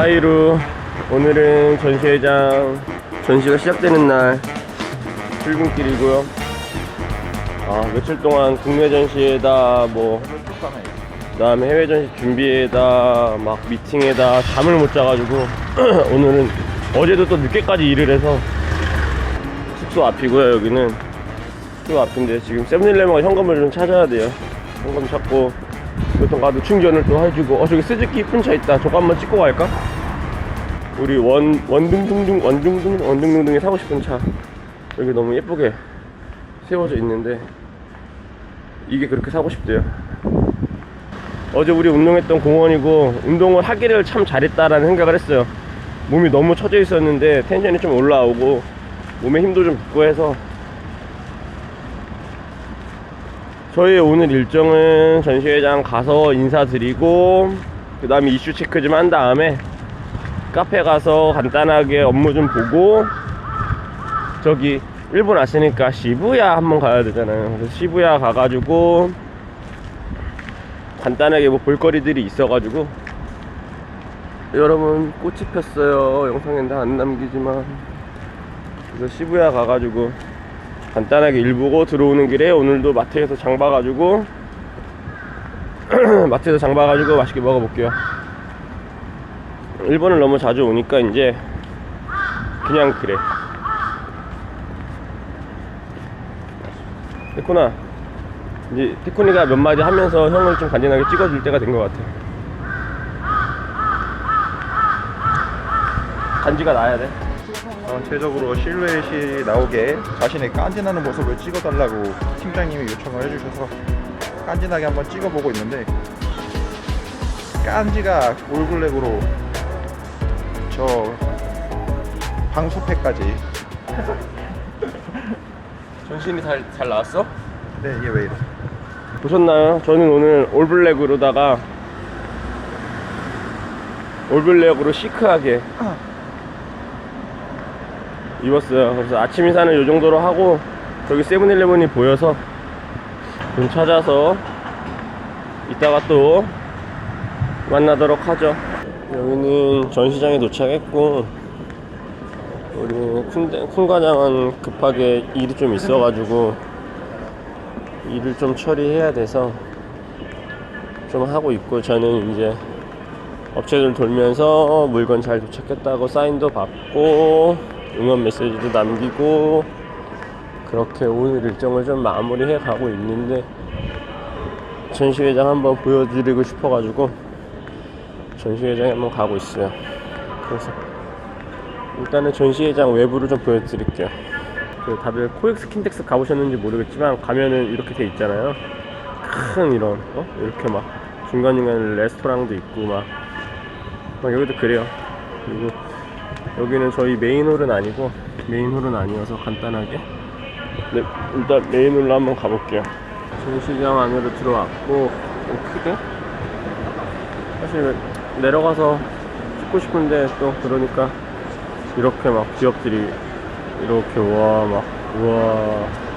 하이루. 오늘은 전시회장 전시가 시작되는 날 출근길이고요. 아 며칠 동안 국내 전시에다 뭐 그다음에 해외 전시 준비에다 막 미팅에다 잠을 못 자가지고 오늘은 어제도 또 늦게까지 일을 해서 숙소 앞이고요 여기는. 숙소 앞인데 지금 세븐일레븐가 현금을 좀 찾아야 돼요. 현금 찾고 교통카드 충전을 또 해주고. 어 저기 스즈키 이쁜 차 있다. 저거 한번 찍고 갈까? 우리 원 원둥둥둥 원둥둥 원둥둥둥이 사고 싶은 차. 여기 너무 예쁘게 세워져 있는데 이게 그렇게 사고 싶대요. 어제 우리 운동했던 공원이고 운동을 하기를 참 잘했다라는 생각을 했어요. 몸이 너무 처져 있었는데 텐션이 좀 올라오고 몸에 힘도 좀 붙고 해서. 저희 오늘 일정은 전시회장 가서 인사드리고 그 다음에 이슈 체크 좀 한 다음에 카페 가서 간단하게 업무 좀 보고 저기 일본 왔으니까 시부야 한번 가야 되잖아요. 그래서 시부야 가가지고 간단하게 뭐 볼거리들이 있어가지고. 여러분 꽃이 폈어요. 영상엔 다 안 남기지만. 그래서 시부야 가가지고 간단하게 일 보고 들어오는 길에 오늘도 마트에서 장 봐가지고 마트에서 장 봐가지고 맛있게 먹어볼게요 일본을 너무 자주 오니까 이제 그냥 그래. 테코나. 이제 테코니가 몇 마디 하면서 형을 좀 간단하게 찍어줄 때가 된 것 같아. 간지가 나야 돼. 전체적으로 실루엣이 나오게 자신의 깐진하는 모습을 찍어달라고 팀장님이 요청을 해주셔서 깐진하게 한번 찍어보고 있는데 깐지가 올블랙으로 저 방수팩까지 전신이 잘, 잘 나왔어? 네 이게 왜 이래 보셨나요? 저는 오늘 올블랙으로다가 올블랙으로 시크하게 입었어요. 그래서 아침 인사는 이 정도로 하고 저기 세븐일레븐이 보여서 좀 찾아서 이따가 또 만나도록 하죠. 여기는 전시장에 도착했고 우리 쿤, 쿤 과장은 급하게 일이 좀 있어가지고 일을 좀 처리해야 돼서 좀 하고 있고 저는 이제 업체들 돌면서 물건 잘 도착했다고 사인도 받고 응원 메시지도 남기고 그렇게 오늘 일정을 좀 마무리해 가고 있는데 전시회장 한번 보여드리고 싶어가지고 전시회장에 한번 가고 있어요. 그래서 일단은 전시회장 외부를 좀 보여드릴게요. 그 다들 코엑스 킨텍스 가보셨는지 모르겠지만 가면은 이렇게 돼 있잖아요. 큰 이런 어? 이렇게 막 중간중간에 레스토랑도 있고 막, 막 여기도 그래요. 그리고 여기는 저희 메인홀은 아니고 메인홀은 아니어서 간단하게. 네, 일단 메인홀로 한번 가볼게요. 전시장 안으로 들어왔고 좀 크게? 사실 내려가서 찍고 싶은데 또 그러니까 이렇게 막 기업들이 이렇게 와막 우와.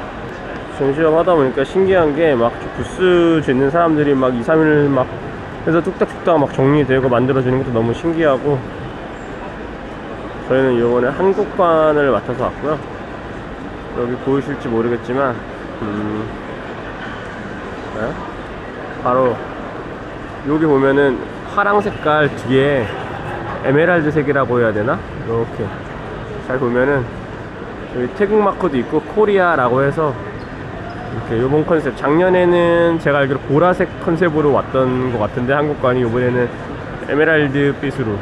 전시업 하다 보니까 신기한 게 막 부스 짓는 사람들이 막 2, 3일 막 해서 뚝딱뚝딱 막 정리되고 만들어지는 것도 너무 신기하고. 저희는 이번에 한국관을 맡아서 왔고요. 여기 보이실지 모르겠지만 음, 네? 바로 여기 보면은 파랑 색깔 뒤에 에메랄드 색이라고 해야 되나? 이렇게 잘 보면은 여기 태국 마크도 있고 코리아라고 해서 이렇게 요번 컨셉. 작년에는 제가 알기로 보라색 컨셉으로 왔던 것 같은데 한국관이 이번에는 에메랄드 빛으로.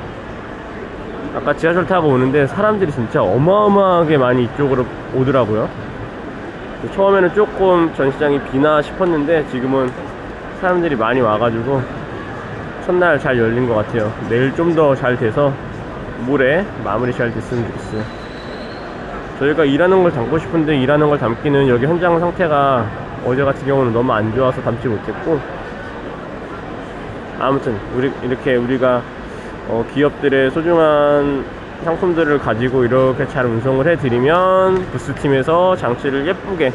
아까 지하철 타고 오는데 사람들이 진짜 어마어마하게 많이 이쪽으로 오더라고요. 처음에는 조금 전시장이 비나 싶었는데 지금은 사람들이 많이 와가지고 첫날 잘 열린 것 같아요. 내일 좀 더 잘 돼서 모레 마무리 잘 됐으면 좋겠어요. 저희가 일하는 걸 담고 싶은데 일하는 걸 담기는 여기 현장 상태가 어제 같은 경우는 너무 안 좋아서 담지 못했고 아무튼 우리 이렇게 우리가 어, 기업들의 소중한 상품들을 가지고 이렇게 잘 운송을 해드리면 부스팀에서 장치를 예쁘게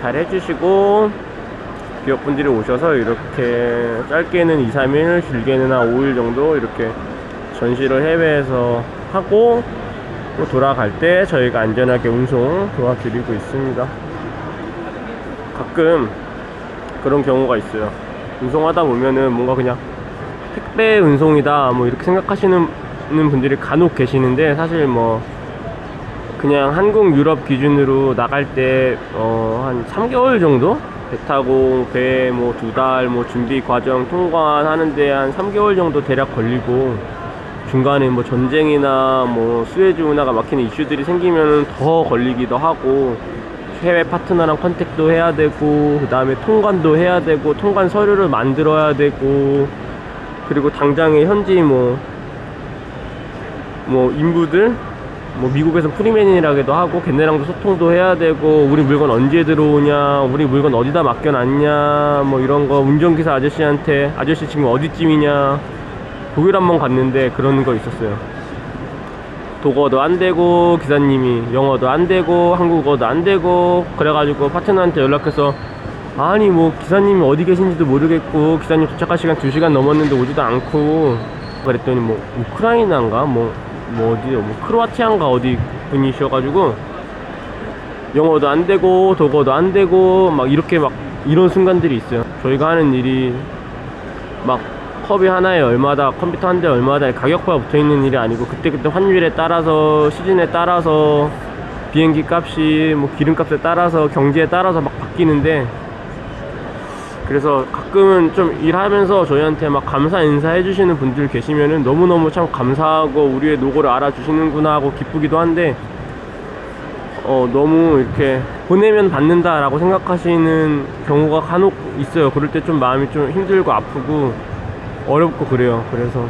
잘 해주시고 기업분들이 오셔서 이렇게 짧게는 2, 3일, 길게는 한 5일 정도 이렇게 전시를 해외에서 하고 또 돌아갈 때 저희가 안전하게 운송 도와드리고 있습니다. 가끔 그런 경우가 있어요. 운송하다 보면은 뭔가 그냥 택배 운송이다 뭐 이렇게 생각하시는 분들이 간혹 계시는데 사실 뭐 그냥 한국 유럽 기준으로 나갈 때어한 3개월 정도 배 타고 배 뭐 두 달 뭐 준비 과정 통과하는데 한 3개월 정도 대략 걸리고 중간에 뭐 전쟁이나 뭐 수에즈 운하가 막히는 이슈들이 생기면 더 걸리기도 하고 해외 파트너랑 컨택도 해야 되고 그 다음에 통관도 해야 되고 통관 서류를 만들어야 되고 그리고 당장에 현지 뭐뭐 인부들 뭐 미국에서 프리맨이라고도 하고 걔네랑도 소통도 해야 되고 우리 물건 언제 들어오냐 우리 물건 어디다 맡겨놨냐 뭐 이런 거 운전기사 아저씨한테 아저씨 지금 어디쯤이냐 독일 한 번 갔는데 그런 거 있었어요. 독어도 안 되고 기사님이 영어도 안 되고 한국어도 안 되고 그래가지고 파트너한테 연락해서 아니 뭐 기사님이 어디 계신지도 모르겠고 기사님 도착할 시간 2시간 넘었는데 오지도 않고 그랬더니 뭐 우크라이나인가? 뭐, 뭐 어디요 뭐 크로아티아인가 어디 분이셔가지고 영어도 안 되고 독어도 안 되고 막 이렇게 막 이런 순간들이 있어요. 저희가 하는 일이 막 컵이 하나에 얼마다 컴퓨터 한 대 얼마다 가격표가 붙어 있는 일이 아니고 그때그때 환율에 따라서 시즌에 따라서 비행기 값이 뭐 기름값에 따라서 경제에 따라서 막 바뀌는데 그래서 가끔은 좀 일하면서 저희한테 막 감사 인사해 주시는 분들 계시면은 너무너무 참 감사하고 우리의 노고를 알아주시는구나 하고 기쁘기도 한데 어 너무 이렇게 보내면 받는다라고 생각하시는 경우가 간혹 있어요. 그럴 때 좀 마음이 좀 힘들고 아프고 어렵고 그래요. 그래서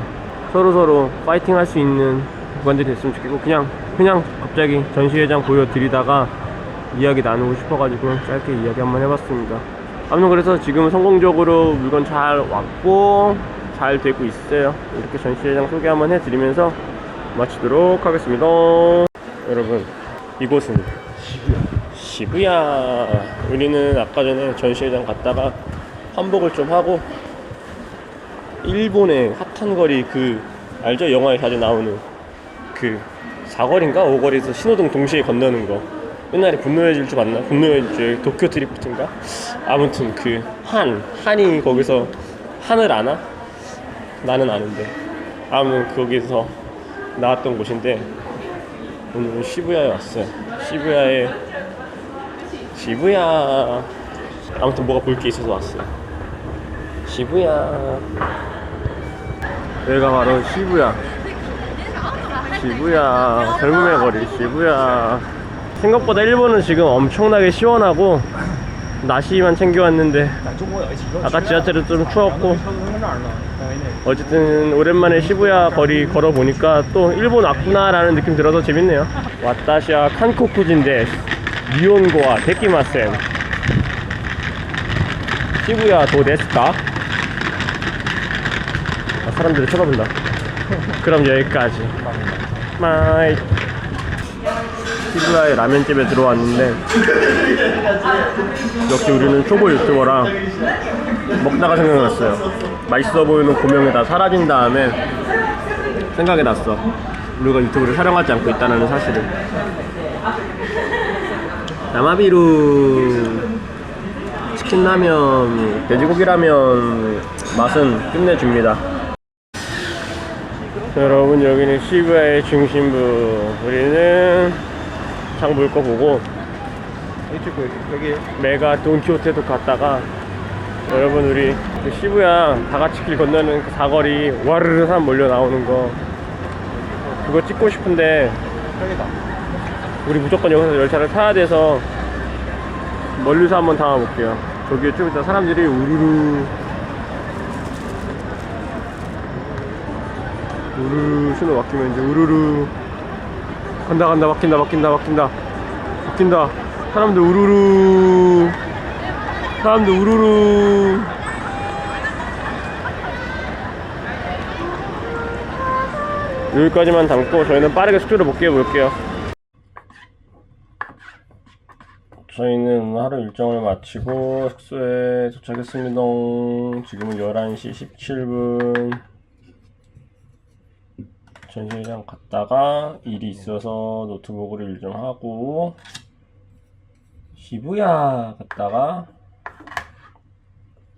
서로 서로 파이팅 할 수 있는 구간들이 됐으면 좋겠고 그냥 그냥 갑자기 전시회장 보여드리다가 이야기 나누고 싶어가지고 짧게 이야기 한번 해봤습니다 아무튼 그래서 지금 성공적으로 물건 잘 왔고 잘 되고 있어요. 이렇게 전시회장 소개 한번 해드리면서 마치도록 하겠습니다. 여러분 이곳은 시부야. 우리는 아까 전에 전시회장 갔다가 환복을 좀 하고 일본의 핫한 거리 그 알죠? 영화에 자주 나오는 그 사거리인가? 오거리에서 신호등 동시에 건너는 거 옛날에 분노의 질주 맞나? 분노의 질주 도쿄 드리프트인가? 아무튼 그 한 한이 거기서 한을 아나? 나는 아는데. 아무튼 거기서 나왔던 곳인데 오늘은 시부야에 왔어요. 시부야에 시부야. 아무튼 뭐가 볼 게 있어서 왔어요. 시부야. 여기가 바로 시부야. 시부야. 젊음의 거리 시부야 생각보다 일본은 지금 엄청나게 시원하고 나시만 챙겨왔는데 아까 지하철은 좀 추웠고 어쨌든 오랜만에 시부야 거리 걸어보니까 또 일본 왔구나 라는 느낌 들어서 재밌네요. 와타시아 칸코쿠진데 니온고와 데키마센. 시부야 도 데스까? 아, 사람들이 쳐다본다. 그럼 여기까지. 마이 시부야의 라면집에 들어왔는데 역시 우리는 초보 유튜버라 먹다가 생각났어요 맛있어 보이는 고명이 다 사라진 다음에 생각이 났어 우리가 유튜브를 촬영하지 않고 있다는 사실을 야마비루 치킨 라면, 돼지고기 라면 맛은 끝내줍니다. 여러분 여기는 시부야의 중심부. 우리는 장볼거 보고 이쪽 여기. 메가 돈키호테도 갔다가 여러분 우리 그 시부야 다 같이 길 건너는 그 사거리 와르르 사람 몰려 나오는 거. 그거 찍고 싶은데 여기다. 우리 무조건 여기서 열차를 타야 돼서 멀리서 한번 담아볼게요. 저기에 좀 이따 사람들이 우르르. 우르르 신호 바뀌면 이제 우르르 간다 간다 바뀐다 바뀐다 바뀐다 바뀐다 사람들 우르르 사람들 우르르 여기까지만 담고 저희는 빠르게 숙소를 복귀해 볼게요. 저희는 하루 일정을 마치고 숙소에 도착했습니다. 지금은 11시 17분. 전시회장 갔다가 일이 있어서 노트북으로 일 좀 하고 시부야 갔다가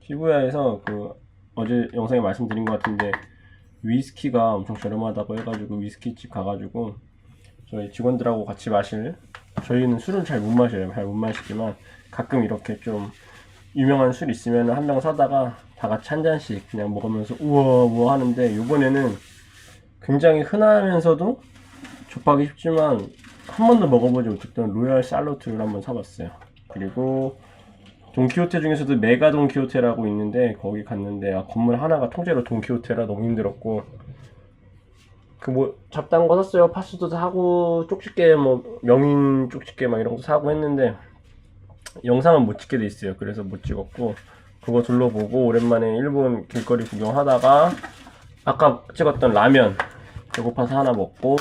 시부야에서 그 어제 영상에 말씀드린 것 같은데 위스키가 엄청 저렴하다고 해가지고 위스키집 가가지고 저희 직원들하고 같이 마실 저희는 술은 잘 못 마셔요. 잘 못 마시지만 가끔 이렇게 좀 유명한 술 있으면 한 병 사다가 다 같이 한 잔씩 그냥 먹으면서 우와 우와 하는데 이번에는 굉장히 흔하면서도 접하기 쉽지만 한 번도 먹어보지 못했던 로얄 살로트를 한번 사봤어요. 그리고 돈키호테 중에서도 메가 돈키호테라고 있는데 거기 갔는데 아, 건물 하나가 통째로 돈키호테라 너무 힘들었고 그 뭐 잡다한 거 샀어요. 파스도 사고 쪽집게 뭐 명인 쪽집게 막 이런 거 사고 했는데 영상은 못 찍게 돼 있어요. 그래서 못 찍었고 그거 둘러보고 오랜만에 일본 길거리 구경하다가 아까 찍었던 라면 배고파서 하나 먹고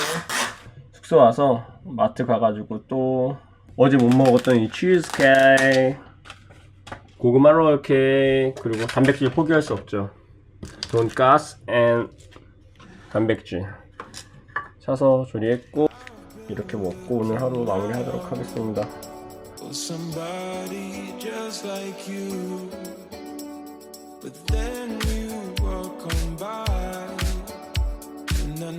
숙소 와서 마트 가가지고 또 어제 못 먹었던 이 치즈 케이크 고구마 롤 케이크 그리고 단백질 포기할 수 없죠. 돈가스 앤 단백질. 사서 조리했고 이렇게 먹고 오늘 하루 마무리하도록 하겠습니다. Just like you. But then we